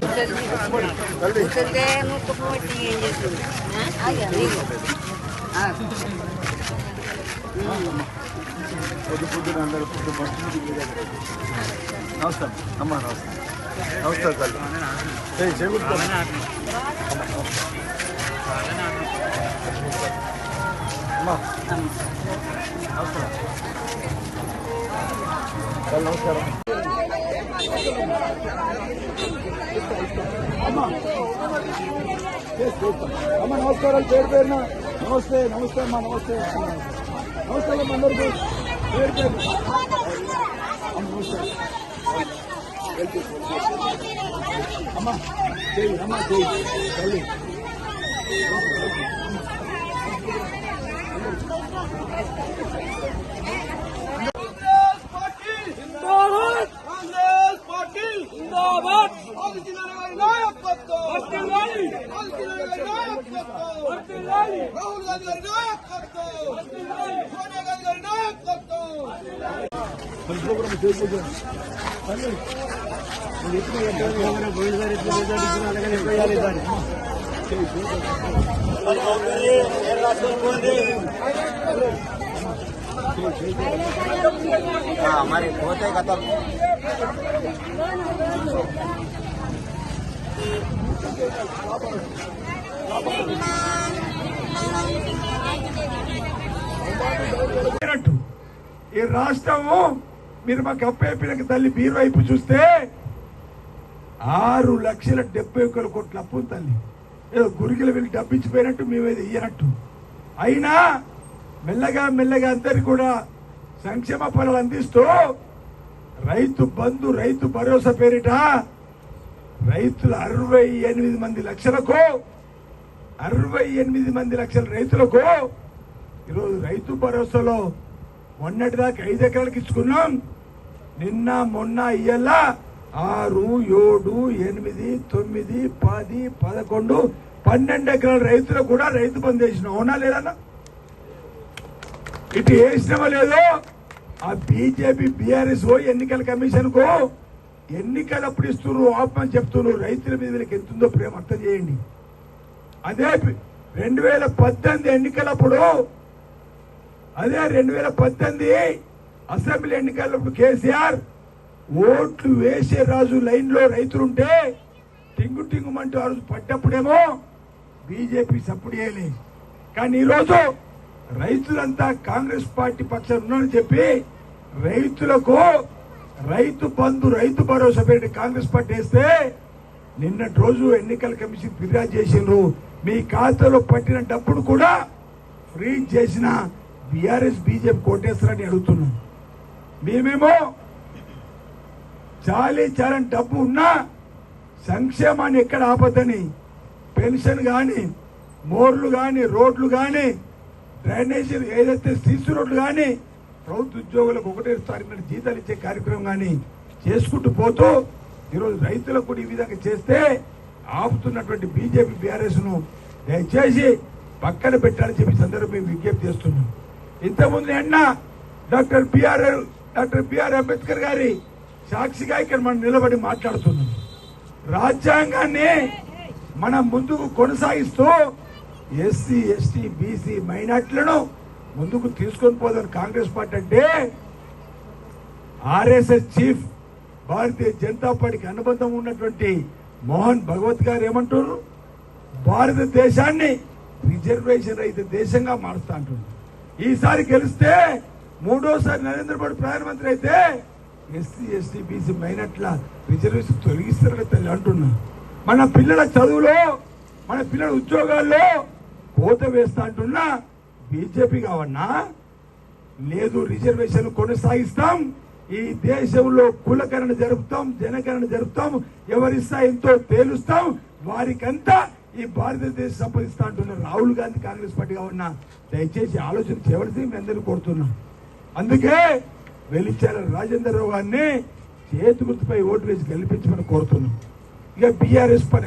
ముక్కుంటే పొద్దు పొద్దున అందరూ పొద్దు బస్సు నమస్తే అమ్మ నమస్తే నమస్తే తల్లి ఏయ్, నమస్కారం నమస్కారం. అమ్మా అమ్మ నమస్కారం పేరు పేరున. నమస్తే నమస్తే అమ్మా నమస్తే. నమస్తే అమ్మ అందరికీ. పేరు పేరు. అమ్మ నమస్తే. అమ్మ చేయి అమ్మ చేయి తల్లి. జిందాబాద్ రాహుల్ గాంధీ గారి నాయకత్వం సోనియా గాంధీ గారి నాయకత్వం ప్రోగ్రామ్ చేసి తల్లి నువ్వు ఎప్పుడు ఎంత ఏమైనా పోయినసారి ఎప్పుడు రిజల్ట్ ఇచ్చినా అలాగే ఎప్పుడు వేయాలి దాన్ని చేయి, చేయి. మరి పోతే కథ అయినట్టు ఈ రాష్ట్రము మీరు మాకు అప్పైపోయినాక తల్లి మీరు వైపు చూస్తే ఆరు లక్షల డెబ్బై ఒకరు కోట్ల అప్పు తల్లి. ఏదో గురికలు వీళ్ళు డబ్బిచ్చిపోయినట్టు మేమేది ఇయ్యనట్టు. అయినా మెల్లగా మెల్లగా అందరికి కూడా సంక్షేమ పనులు అందిస్తూ రైతు బంధు రైతు భరోసా పేరిట రైతుల అరవై ఎనిమిది మంది లక్షలకు అరవై ఎనిమిది మంది లక్షల రైతులకు ఈరోజు రైతు భరోసాలో మొన్నటిదాకా ఐదు ఎకరాలకు ఇచ్చుకున్నాం. నిన్న మొన్న ఇయ్యాల ఆరు ఏడు ఎనిమిది తొమ్మిది పది పదకొండు పన్నెండు ఎకరాల రైతులకు కూడా రైతు బంద్ వేసినాం. అవునా లేదన్నా ఇటు వేసినామా లేదో ఆ బీజేపీ బీఆర్ఎస్ ఎన్నికల కమిషన్కు ఎన్నికలప్పుడు ఇస్తున్నారు ఆపమని చెప్తున్నారు. రైతుల మీద వీళ్ళకి ఎంతుందో ప్రేమ అర్థం చేయండి. అదే రెండు వేల పద్దెనిమిది ఎన్నికలప్పుడు అదే రెండు వేల పద్దెనిమిది అసెంబ్లీ ఎన్నికలప్పుడు కేసీఆర్ ఓట్లు వేసే రాజు లైన్లో రైతులుంటే టింగు టింగుమంటూ ఆ రోజు పడ్డప్పుడేమో బీజేపీ సపోర్ట్ చేయలేదు కానీ ఈరోజు రైతులంతా కాంగ్రెస్ పార్టీ పక్షాలు ఉన్నారని చెప్పి రైతులకు రైతు బంధు రైతు భరోసా పెట్టి కాంగ్రెస్ పార్టీ వేస్తే నిన్నటి రోజు ఎన్నికల కమిషన్ ఫిర్యాదు చేసిండ్రు. మీ ఖాతాలో పట్టిన డబ్బును కూడా ఫ్రీజ్ చేసిన బీఆర్ఎస్ బీజేపీ కోటేశ్వరని అడుగుతున్నాం. మేమేమో చాలీ చాలని డబ్బు ఉన్నా సంక్షేమాన్ని ఎక్కడ ఆపద్దని పెన్షన్ కానీ మోర్లు కానీ రోడ్లు కానీ డ్రైనేజీలు ఏదైతే సీసీ రోడ్లు కానీ ప్రభుత్వ ఉద్యోగులకు ఒకటే తారీఖు జీతాలు ఇచ్చే కార్యక్రమం కానీ చేసుకుంటూ పోతూ ఈరోజు రైతులకు కూడా ఈ విధంగా చేస్తే ఆపుతున్నటువంటి బీజేపీ బీఆర్ఎస్ను దయచేసి పక్కన పెట్టాలని చెప్పి సందర్భం మేము విజ్ఞప్తి చేస్తున్నాం. ఇంతకుముందు నిన్న doctor BR doctor BR Ambedkar గారి సాక్షిగా ఇక్కడ మనం నిలబడి మాట్లాడుతున్నాం. రాజ్యాంగాన్ని మనం ముందుకు కొనసాగిస్తూ ఎస్సీ ఎస్టీ బీసీ మైనార్టీలను ముందుకు తీసుకొని పోదని కాంగ్రెస్ పార్టీ అంటే ఆర్ఎస్ఎస్ చీఫ్ భారతీయ జనతా పార్టీకి అనుబంధం ఉన్నటువంటి మోహన్ భగవత్ గారు ఏమంటారు? భారతదేశాన్ని రిజర్వేషన్ రహిత దేశంగా మారుస్తా అంటున్నారు ఈసారి గెలిస్తే మూడోసారి నరేంద్ర మోడీ ప్రధానమంత్రి అయితే ఎస్సీ ఎస్టీ బీసీ మైనట్ల రిజర్వేషన్ తొలగిస్తారని తల్లి అంటున్నా మన పిల్లల చదువులో మన పిల్లల ఉద్యోగాల్లో కోత వేస్తా అంటున్నా. బీజేపీ కావన్నా లేదు రిజర్వేషన్ కొనసాగిస్తాం. ఈ దేశంలో కులకరణ జరుపుతాం జనకరణ జరుపుతాం ఎవరిస్తా ఎంతో తేలుస్తాం వారికంతా ఈ భారతదేశం సంపాదిస్తా అంటున్న రాహుల్ గాంధీ కాంగ్రెస్ పార్టీగా ఉన్న దయచేసి ఆలోచన చేయవలసి మీ అందరినీ కోరుతున్నాం. అందుకే వెలిచాల రాజేంద్రరావు గారిని చేతి గుర్తుపై ఓటు వేసి గెలిపించమని కోరుతున్నాం. ఇక బీఆర్ఎస్ పని